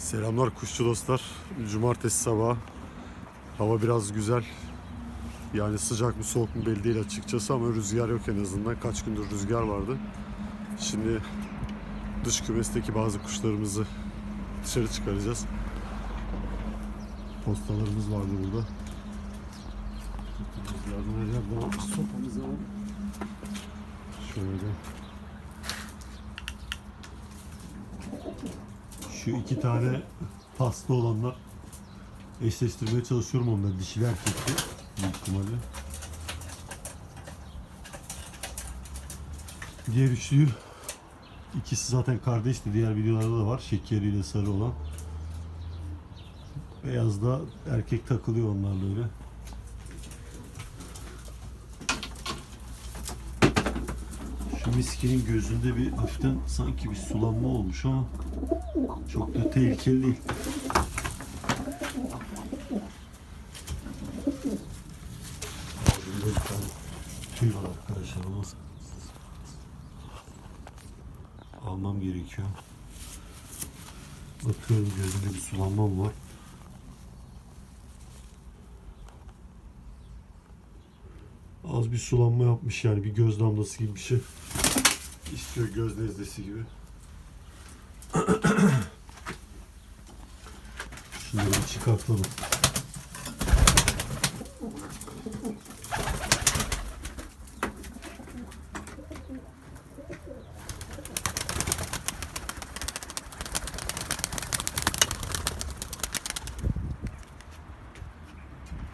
Selamlar kuşçu dostlar. Cumartesi sabahı. Hava biraz güzel. Yani sıcak mı soğuk mu belli değil açıkçası ama rüzgar yok en azından. Kaç gündür rüzgar vardı. Şimdi dış kümesteki bazı kuşlarımızı dışarı çıkaracağız. Postalarımız vardı burada. Her yerden sopamızı alalım. Şöyle. Şu iki tane paslı olanlar eşleştirmeye çalışıyorum onları. Dişili erkekli büyük ihtimalle. Diğer üçlüyü ikisi zaten kardeşti. Diğer videolarda da var. Şekeriyle sarı olan. Beyaz da erkek takılıyor onlarla öyle. Şu miskinin gözünde bir hafiften sanki bir sulanma olmuş ama çok da tehlikeli değil. Tüy var arkadaşlar ama almam gerekiyor. Bakıyorum gözünde bir sulanma var. Az bir sulanma yapmış yani bir göz damlası gibi bir şey. İstiyor göz nezlesi gibi. Şunları çıkartalım.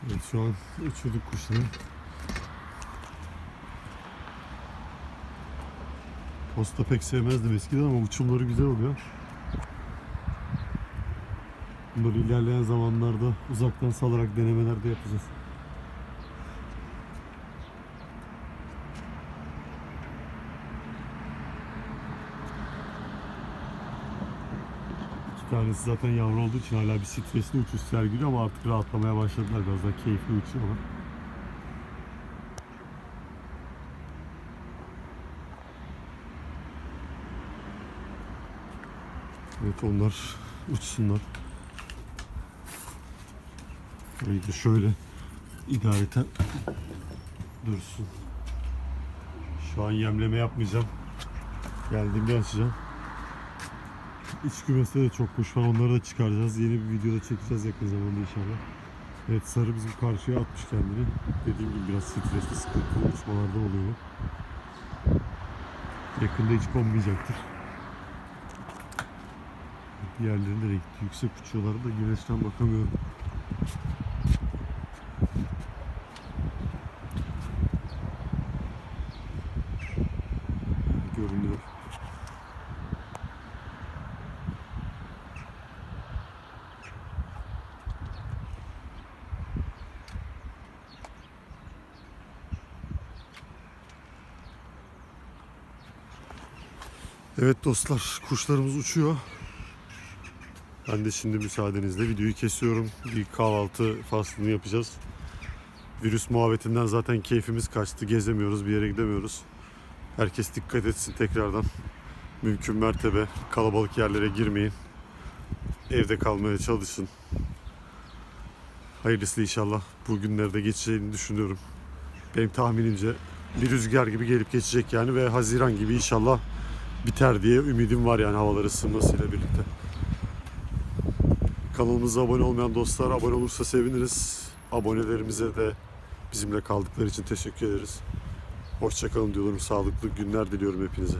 Evet şu an uçurduk kuşları. Posta pek sevmezdim eskiden ama uçumları güzel oluyor. Bunları ilerleyen zamanlarda uzaktan salarak denemeler de yapacağız. İki tanesi zaten yavru olduğu için hala bir stresli uçuş sergiliyor ama artık rahatlamaya başladılar. Biraz daha keyifli uçuyorlar. Evet onlar uçsunlar. Burayı da şöyle idareten dursun. Şu an yemleme yapmayacağım. Geldiğimde açacağım. İç kümeste de çok kuş var. Onları da çıkaracağız. Yeni bir videoda çekeceğiz yakın zamanda inşallah. Evet sarı bizim karşıya atmış kendini. Dediğim gibi biraz stresli sıkıntılı uçmalarda oluyor. Yakında hiç konmayacaktır. Diğerlerinde de gitti. Yüksek uçuyorlar da güneşten bakamıyorum. Görünüyor. Evet dostlar kuşlarımız uçuyor. Ben de şimdi müsaadenizle videoyu kesiyorum. Bir kahvaltı faslını yapacağız. Virüs muhabbetinden zaten keyfimiz kaçtı. Gezemiyoruz, bir yere gidemiyoruz. Herkes dikkat etsin tekrardan. Mümkün mertebe kalabalık yerlere girmeyin. Evde kalmaya çalışın. Hayırlısı inşallah bu günlerde geçeceğini düşünüyorum. Benim tahminimce bir rüzgar gibi gelip geçecek yani ve Haziran gibi inşallah biter diye ümidim var yani havalar ısınmasıyla birlikte. Kanalımıza abone olmayan dostlar abone olursa seviniriz. Abonelerimize de bizimle kaldıkları için teşekkür ederiz. Hoşçakalın diyorum. Sağlıklı günler diliyorum hepinize.